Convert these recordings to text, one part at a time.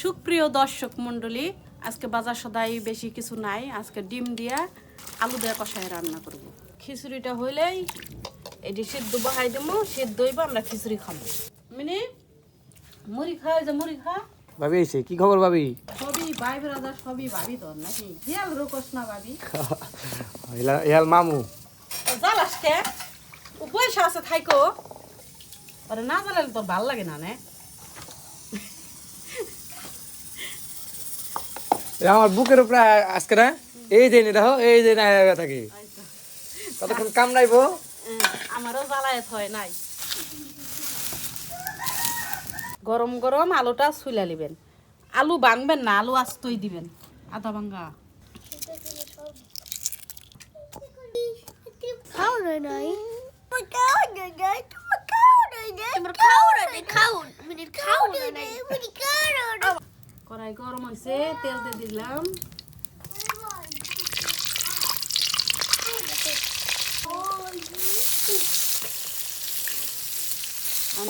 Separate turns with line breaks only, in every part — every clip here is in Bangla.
সুপ্রিয় দর্শক মণ্ডলী আজকে বাজার সদাই বেশি কিছু নাই। আজকে ডিম দিয়া আলু দেওয়া কষায় রান্না করব। খিচুড়িটা হইলেই এটি সিদ্ধ বহাই দেবো সিদ্ধ হইব আমরা খিচুড়ি খাব মিনি মুড়ি খাওয়া যে মুড়ি খা।
ভাবি এসে কি খবর ভাবি?
সবই ভাই ব্রাদার সবই ভাবি তোর নাকি? হিয়াল রোকস না ভাবি।
ইহাল মামু।
জ্বালাস কে ও পয়সা আছে থাইকো। আরে না জ্বালালে তোর ভালো লাগে না নে।
আমার বুকের উপরে আজকে না এই যে দেখো এই যে না থাকি।
আচ্ছা।
কতক্ষণ কাম নাইবো
আমারও জ্বালায়ত হয় নাই। গরম গরম আলুটা ছুলা নিবেন আলু বাংবেন না আলু আস্তই দিবেন। আদা ভাঙ্গা।
খাওয়ানো
কড়াই গরম হয়েছে তেল দিয়ে দিলাম।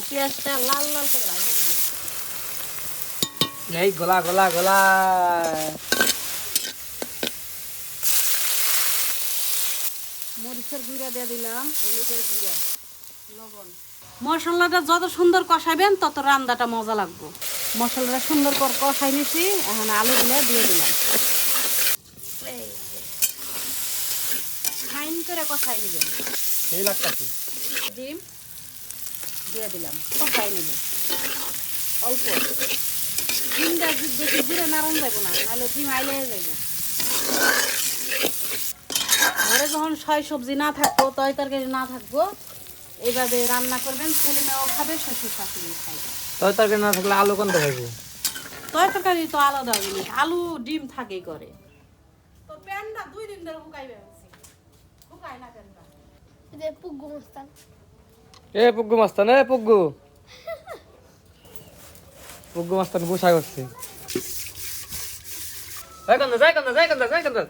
পেঁয়াজটা লাল লাল করে ভাজে
এই গলা গলা গলা।
মরিচের গুঁড়া দিয়ে দিলাম হলুদের গুঁড়া লবণ। মশলাটা যত সুন্দর কষাবেন তত রান্নাটা মজা লাগবে। মশলাটা সুন্দর করে কষাই নিছি এখন আলুগুলো দিয়ে দিলাম। ফাইন করে কষাই নেবেন। ডিম দিয়ে দিলাম কষাই নেব। অল্প। ডিমটা বেশি যাব না নাহলে ডিম আইলে যাইব। ঘরে যখন ছয় সবজি না থাকব তয় তরকারি না থাকব এইভাবে রান্না করবেন ছেলে মেয়েও খাবে শ্বশুর শাশুড়ি খাইবে।
তোর তরকারি না থাকলে আলু কোনটা খাইবো?
তয় তরকারি তো আলাদা জিনিস আলু ডিম থাকেই করে। তো প্যানটা দুই দিন ধরে শুকাইবে শুকাই না প্যানটা।
মস্তান
এ পুগ্গু মাস্তান এ পুগ্গু পুগ্গু মাস্তান গুসা করছে। যাই কান্দা যাই কান্দা যাই কান্দা যাই কান্দা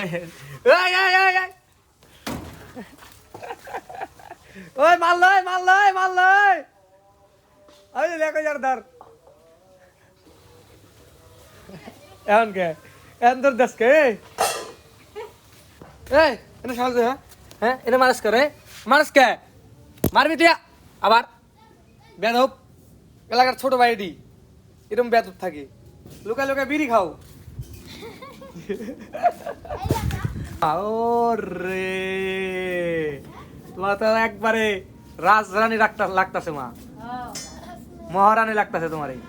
এই এই এই এই। ওই মাল লয় মাল লয় মাল লয়। দেখো যার ধর। এখন কে? এখন তোর দেশ কে? এই এনে সাহায্য হ্যাঁ? হ্যাঁ এনে মারাস করে মারাস কে? মারবি তুই আবার। বেদব এলাকার ছোট ভাই দি এরকম বেদব থাকে। লুকা লুকা বিড়ি খাও। রে। তোমার তো একবারে রাজরানী লাগতা লাগতাছে মা। মহারানী লাগতাছে তোমার এই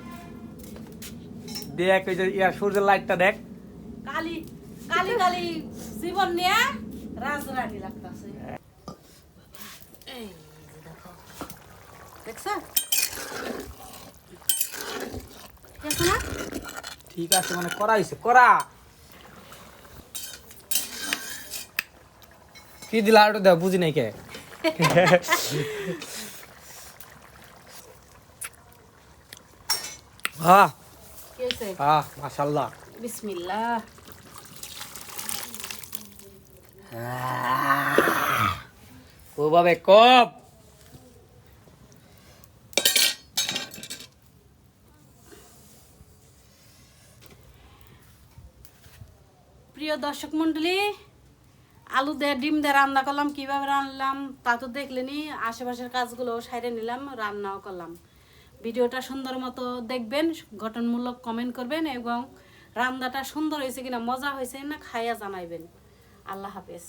দেখ ওই যে ইয়ার সূর্যের লাইটটা দেখ।
কালি কালি কালি জীবন নিয়ে রাজরানী লাগতাছে। দেখছ?
ঠিক আছে মানে করা হয়েছে করা। কি দিলা আর দেখ বুঝি নাই
কে? হয়েছে
হ্যাঁ মাশাল্লাহ
বিসমিল্লাহ
ওভাবে কপ
প্রিয় দর্শক মণ্ডলী আলু দিয়ে, ডিম দিয়ে রান্না করলাম, কীভাবে রান্নালাম তা তো দেখলেনি। আশেপাশের কাজগুলো সাইডে নিলাম, রান্নাও করলাম। ভিডিওটা সুন্দর মতো দেখবেন, গঠনমূলক কমেন্ট করবেন এবং রান্নাটা সুন্দর হয়েছে কিনা, মজা হয়েছে না খাইয়া জানাইবেন। আল্লাহ হাফেজ।